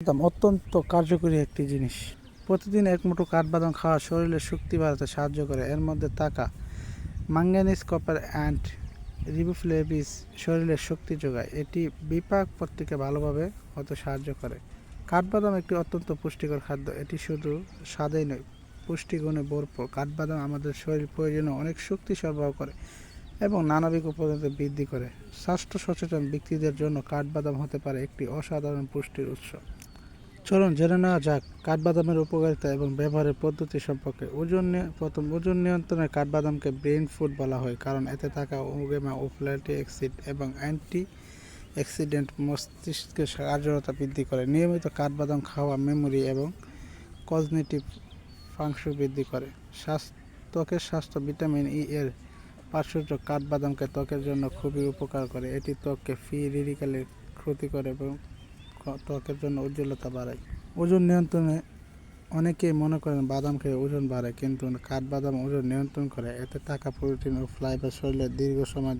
বাদাম অত্যন্ত কার্যকরী একটি জিনিস। প্রতিদিন এক মুঠো কাঠবাদাম খাওয়া শরীরের শক্তি বাড়াতে সাহায্য করে। এর মধ্যে থাকা ম্যাঙ্গানিজ কপার অ্যান্ড রিবোফ্লেভিস শরীরের শক্তি যোগায়। এটি বিপাক পত্রিকা ভালোভাবে হতে সাহায্য করে। কাঠবাদাম একটি অত্যন্ত পুষ্টিকর খাদ্য। এটি শুধু স্বাদেই নয়, পুষ্টিগুণে ভরপুর। কাঠবাদাম আমাদের শরীর প্রয়োজনে অনেক শক্তি সরবরাহ করে এবং নানাবিক উপাদান বৃদ্ধি করে। স্বাস্থ্য সচেতন ব্যক্তিদের জন্য কাঠবাদাম হতে পারে একটি অসাধারণ পুষ্টির উৎস। চলুন জেনে নেওয়া যাক কাঠবাদামের উপকারিতা এবং ব্যবহারের পদ্ধতি সম্পর্কে। ওজন প্রথম, ওজন নিয়ন্ত্রণে কাঠবাদামকে ব্রেন ফুড বলা হয়, কারণ এতে থাকা ওগেমা ও ফ্ল্যাটি অ্যাসিড এবং অ্যান্টি অ্যাক্সিডেন্ট মস্তিষ্কের কার্যকরতা বৃদ্ধি করে। নিয়মিত কাঠবাদাম খাওয়া মেমোরি এবং কজনেটিভ ফাংশন বৃদ্ধি করে। ত্বকের স্বাস্থ্য, ভিটামিন ই এর প্রাচুর্য কাঠবাদামকে ত্বকের জন্য খুবই উপকার করে। এটি ত্বককে ফ্রি রেডিক্যালের ক্ষতি করে এবং ত্বকের জন্য উজ্জ্বলতা বাড়ায়। ওজন নিয়ন্ত্রণে অনেকেই মনে করেন বাদাম খেয়ে ওজন বাড়ে কিন্তু কাঠবাদাম ওজন নিয়ন্ত্রণ করে। এতে থাকা প্রোটিন ও ফাইবার শরীরে দীর্ঘ সময়